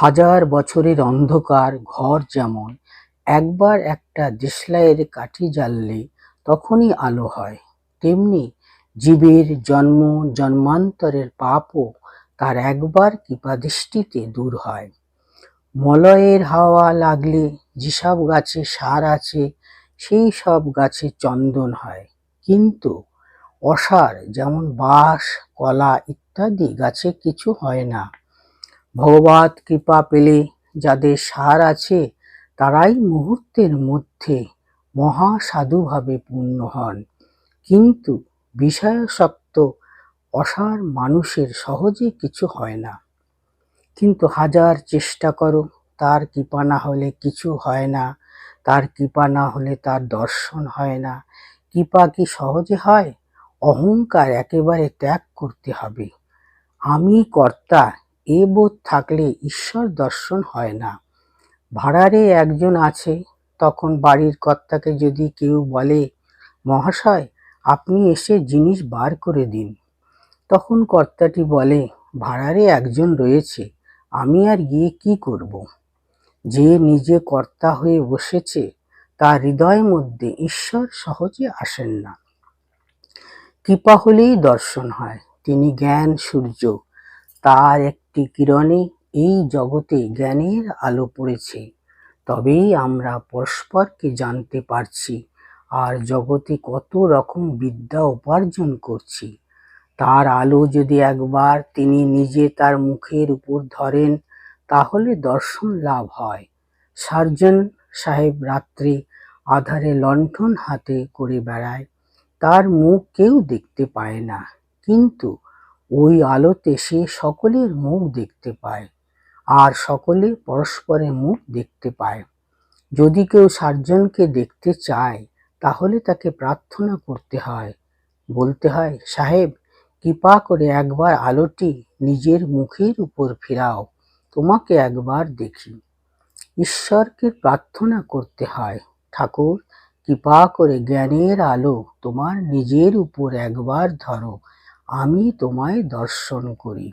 হাজার বছরের অন্ধকার ঘর যেমন, একবার একটা দেশলাইয়ের কাঠি জ্বাললে তখনই আলো হয়। তেমনি জীবের জন্ম, জন্মান্তরের পাপও তার একবার কৃপাদৃষ্টিতে দূর হয়। মলয়ের হাওয়া লাগলে যেসব গাছে সার আছে, সেই সব গাছে চন্দন হয়। কিন্তু অসার যেমন বাঁশ, কলা ইত্যাদি গাছে কিছু হয় না। ভগবত কৃপা পেলে যাদের সার আছে, তারাই মুহূর্তের মধ্যে মহা সাধুভাবে পূর্ণ হন। কিন্তু বিষয়াসক্ত অসার মানুষের সহজে কিছু হয় না। কিন্তু হাজার চেষ্টা করো, তার কৃপা না হলে কিছু হয় না। তার কৃপা না হলে তার দর্শন হয় না। কৃপা কি সহজে হয়? অহংকার একেবারে ত্যাগ করতে হবে। আমি কর্তা এ বোধ থাকলে ঈশ্বর দর্শন হয় না। ভাড়ারে একজন আছে, তখন বাড়ির কর্তাকে যদি কেউ বলে, মহাশয়, আপনি এসে জিনিস বার করে দিন। তখন কর্তাটি বলে, ভাড়ারে একজন রয়েছে, আমি আর গিয়ে কি করব। যে নিজে কর্তা হয়ে বসেছে, তার হৃদয় মধ্যে ঈশ্বর সহজে আসেন না। কৃপা হলেই দর্শন হয়। তিনি জ্ঞান, সূর্য তার একটি কিরণে এই জগতে জ্ঞানের আলো পড়েছে। তবেই আমরা পরস্পরকে জানতে পারছি আর জগতে কত রকম বিদ্যা উপার্জন করছি। তার আলো যদি একবার তিনি নিজে তার মুখের উপর ধরেন, তাহলে দর্শন লাভ হয়। সার্জন সাহেব রাত্রে আধারে লণ্ঠন হাতে করে বেড়ায়। তার মুখ কেউ দেখতে পায় না। কিন্তু ওই আলোতে সে সকলের মুখ দেখতে পায় আর সকলে পরস্পরের মুখ দেখতে পায়। যদি কেউ সার্জনকে দেখতে চায়, তাহলে তাকে প্রার্থনা করতে হয়। বলতে হয়, সাহেব, কৃপা করে একবার আলোটি নিজের মুখের উপর ফেরাও, তোমাকে একবার দেখি। ঈশ্বরকে প্রার্থনা করতে হয়, ঠাকুর, কৃপা করে জ্ঞানের আলো তোমার নিজের উপর একবার ধরো আমি তোমায় দর্শন করি।